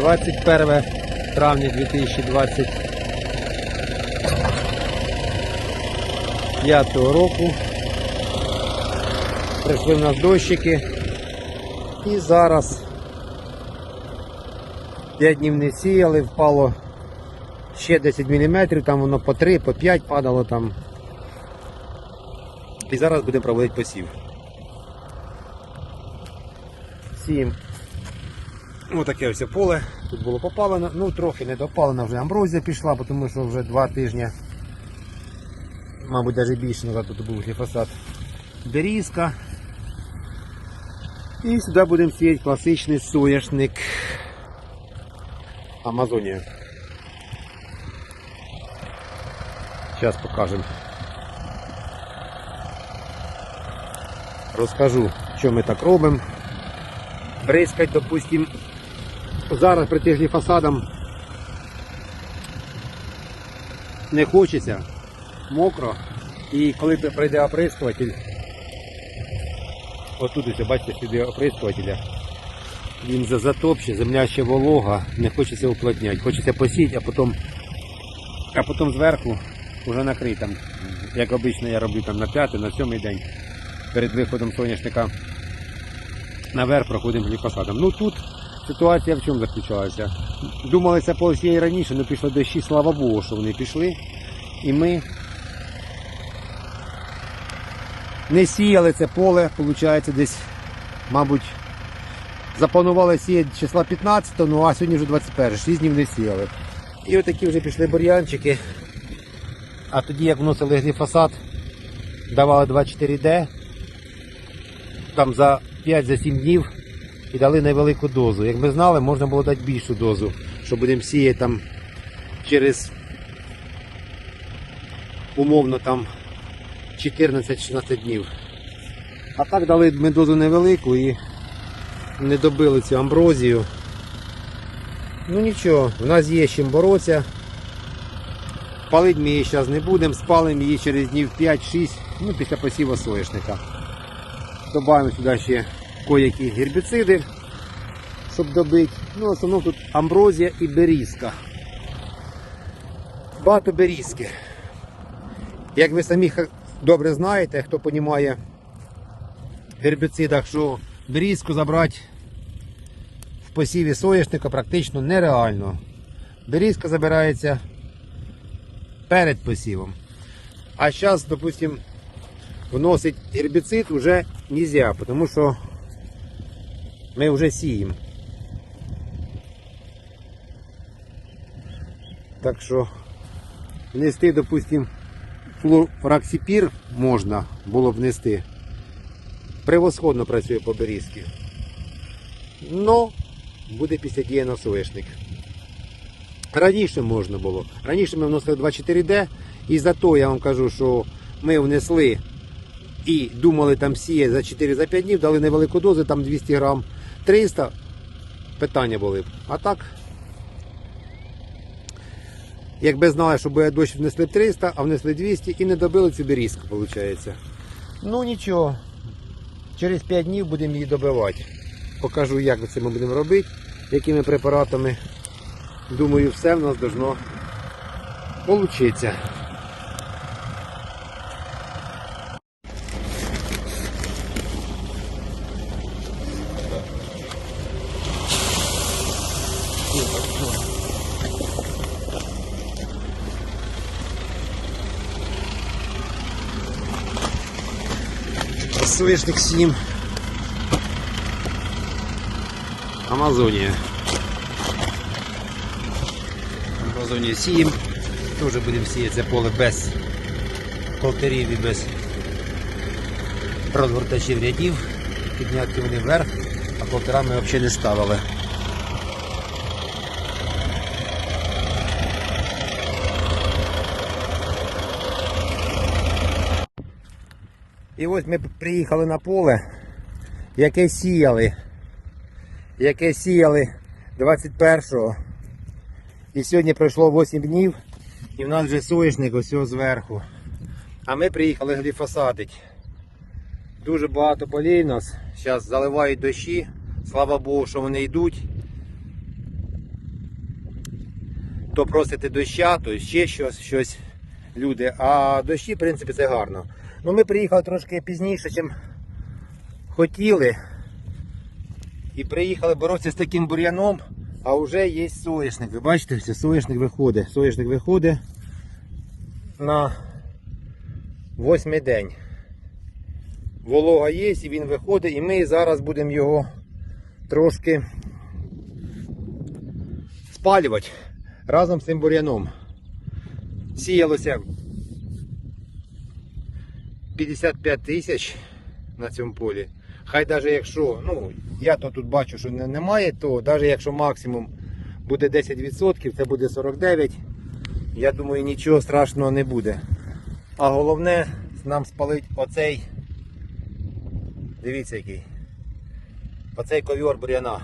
21 травня 2025 року. Прийшли в нас дощики. І зараз 5 днів не сіяли, впало ще 10 мм, там воно по 3, по 5 падало там. І зараз будемо проводити посів. Сіємо Ось таке ось поле. Тут було попалено, ну трохи не допалено, вже амброзія пішла, тому що вже два тижні, мабуть, навіть більше назад тут був гліфосат. Берізка. І сюди будемо сіяти класичний соняшник Амазонія. Зараз покажемо. Розкажу, що ми так робимо. Бризкать, допустим, зараз при тих гліфосадам не хочеться, мокро. І коли прийде оприскуватель, отут ось, бачите, сюди оприскувателя, він за- затопче, земля ще волога, не хочеться уплотняти. Хочеться посіяти, а потім, а потім зверху вже накрити як обично я роблю там на п'ятий, на сьомий день перед виходом соняшника наверх проходимо гліфосатом. Ну тут ситуація в чому заключалася? Думалося по всій раніше, але пішли дощі, слава Богу, що вони пішли. І ми не сіяли це поле, виходить, десь, мабуть, запланували сіяти числа 15, ну а сьогодні вже 21, 6 днів не сіяли. І отакі вже пішли бур'янчики. А тоді, як вносили гліфосат, давали 24D, там за 5-7 днів і дали невелику дозу. Як ми знали, можна було дати більшу дозу, що будемо сіяти там через умовно там 14-16 днів. А так дали ми дозу невелику і не добили цю амброзію. Ну нічого, в нас є з чим боротися. Палить ми її зараз не будемо, спалимо її через днів 5-6, ну після посіву соєшника. Добавимо сюди ще кое-які гербіциди, щоб добити. Ну, в основному тут амброзія і берізка. Багато берізки. Як ви самі добре знаєте, хто розуміє в гербіцидах, що берізку забрати в посіві соняшника практично нереально. Берізка забирається перед посівом. А зараз, допустимо, вносить гербіцид уже нельзя, потому что мы уже сіємо. Так що внести, допустим, флораксипір можна було б внести. Превосходно працює по берізки. Но буде після дії на соєшник. Раніше можна було. Раніше ми вносили 24D, і за то я вам кажу, що ми внесли і думали там сіє за 4-5 днів, дали невелику дозу, там 200 грам 300, питання були. б. А так, якби знали, що буде дощ, внесли 300, а внесли 200 і не добили цю берізку, виходить. Ну нічого, через 5 днів будемо її добивати. Покажу, як це ми будемо робити, якими препаратами. Думаю, все в нас должно получиться. Соняшник 7. Амазонія. Амазонія 7. Теж будемо сіяти поле без колтерів і без розгортачів рядів. Підняти вони вверх, а колтера ми взагалі не ставили. І ось ми приїхали на поле, яке сіяли. Яке сіяли 21-го. І сьогодні пройшло 8 днів і в нас вже соняшник ось зверху. А ми приїхали гліфосатить. Дуже багато полей нас. Зараз заливають дощі. Слава Богу, що вони йдуть. то просите доща, то ще щось, щось люди. А дощі, в принципі, це гарно. Ну, ми приїхали трошки пізніше, ніж хотіли. І приїхали боротися з таким бур'яном, а вже є соняшник. Ви бачите, все, соняшник виходить. Соняшник виходить на восьмий день. Волога є і він виходить, і ми зараз будемо його трошки спалювати разом з цим бур'яном. Сіялося 55 тисяч на цьому полі. Хай навіть якщо, ну, я то тут бачу, що немає, то навіть якщо максимум буде 10%, це буде 49. Я думаю, нічого страшного не буде. А головне нам спалить оцей. Дивіться який. Оцей ковьор бур'яна.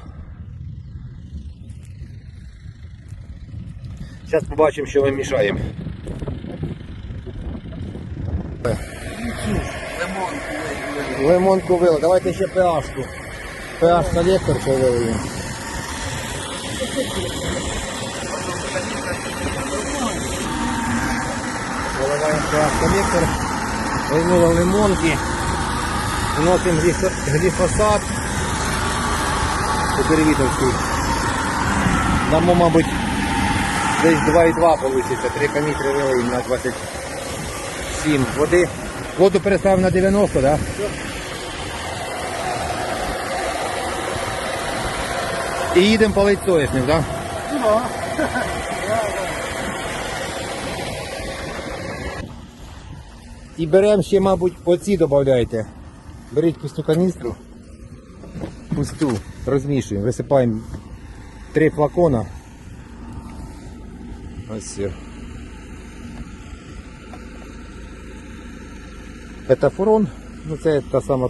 Зараз побачимо, що ми мішаємо. Лимонку вили. Давайте ще pH-ку. pH колектор повили. Виливаємо pH колектор. Вийнули лимонки. Вносимо гліфо- гліфосат. Супервітовський. Дамо, мабуть, десь 2,2 вийде. 3 канітри вилиємо на 27 води. Воду переставив на 90, так? Да? І їдемо палить соняшник, так? Да? І беремо ще, мабуть, оці додавайте. Беріть пусту каністру. Пусту, розмішуємо, висипаємо три флакона. Ось. все. Етафурон, ну це та сама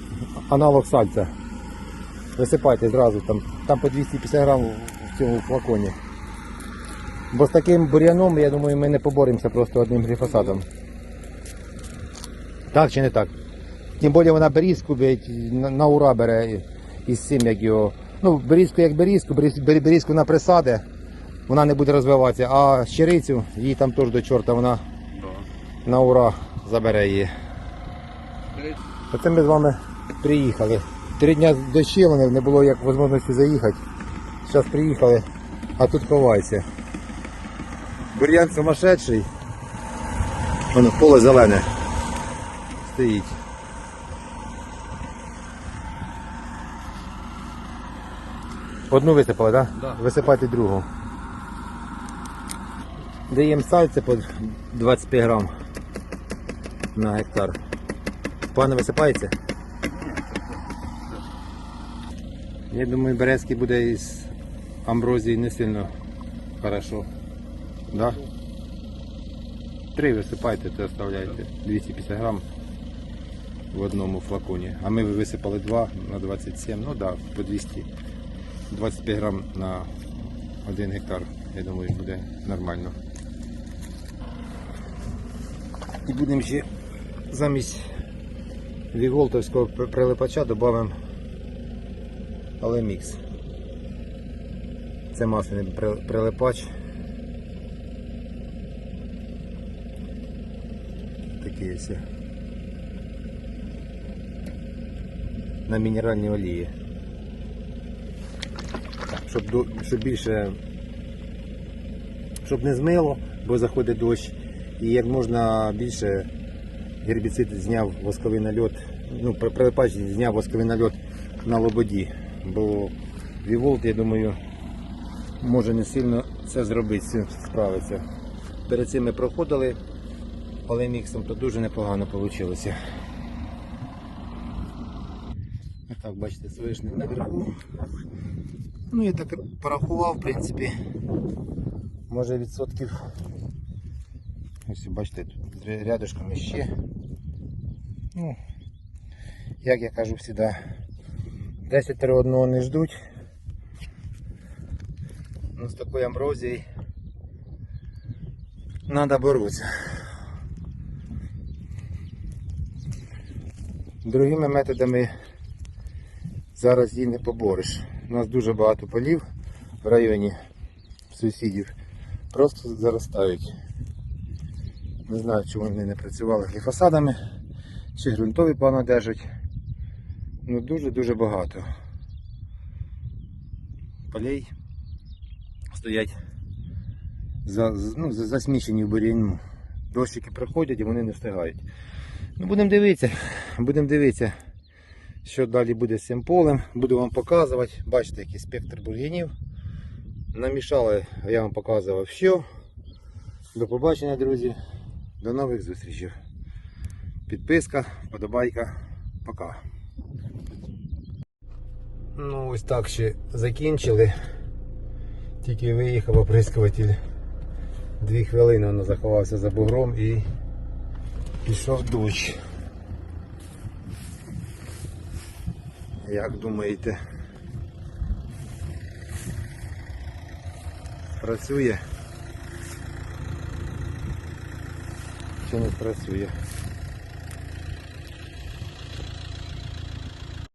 аналог сальця. Висипайте зразу, там, там по 250 грам в цьому флаконі. Бо з таким бур'яном, я думаю, ми не поборемося просто одним гліфосатом. Так чи не так? Тим більше вона берізку блядь, на, на ура бере із цим, як його. Ну, берізку як берізку, берізку вона присаде, вона не буде розвиватися, а щирицю, їй там теж до чорта вона на ура забере її. Оце ми з вами приїхали. Три дня дощило, не було як можливості заїхати. Зараз приїхали, а тут ховайся. Бур'ян сумасшедший. Воно поле зелене. Стоїть. Одну висипали, так? Да. Висипайте другу. Даємо сальце по 25 грам на гектар. Пане висипається? Я думаю, Березький буде із амброзії не сильно хорошо. Да? Три висипайте, то оставляйте. 250 грам в одному флаконі. А ми висипали два на 27, ну да, по 200. 25 грам на 1 гектар. Я думаю, буде нормально. І будемо ще замість віголтовського прилипача додамо Алемікс. Це масляний прилипач. Такий ось. На мінеральній олії. Щоб, щоб більше щоб не змило, бо заходить дощ, і як можна більше гербіцид зняв восковий нальот, ну, при- прилипач зняв восковий нальот на лободі. Бо Віволт, я думаю, може не сильно це зробити, справиться. Перед цим ми проходили полеміксом, то дуже непогано вийшло. Так, бачите, соєшник наверху. Ну, я так порахував, в принципі. Може відсотків. Ось бачите, тут ря- рядышком іще. Ну, як я кажу завжди, 10 одного не ждуть. Ну, з такою амброзією треба боротися. Другими методами зараз її не побориш. У нас дуже багато полів в районі сусідів. просто заростають. Не знаю, чому вони не працювали гліфосадами, чи ґрунтові погано держать. Ну дуже-дуже багато. Полей стоять за, ну, за- засмічені в бур'яну. Дощики приходять і вони не встигають. Ну, будемо дивитися, будемо дивитися, що далі буде з цим полем. Буду вам показувати. Бачите, який спектр бур'янів. Намішали, я вам показував все. До побачення, друзі. До нових зустрічей. Підписка, вподобайка. Пока. Ну ось так ще закінчили. Тільки виїхав оприскуватель. Дві хвилини воно заховався за бугром і пішов дощ. Як думаєте? Працює? Чи не працює?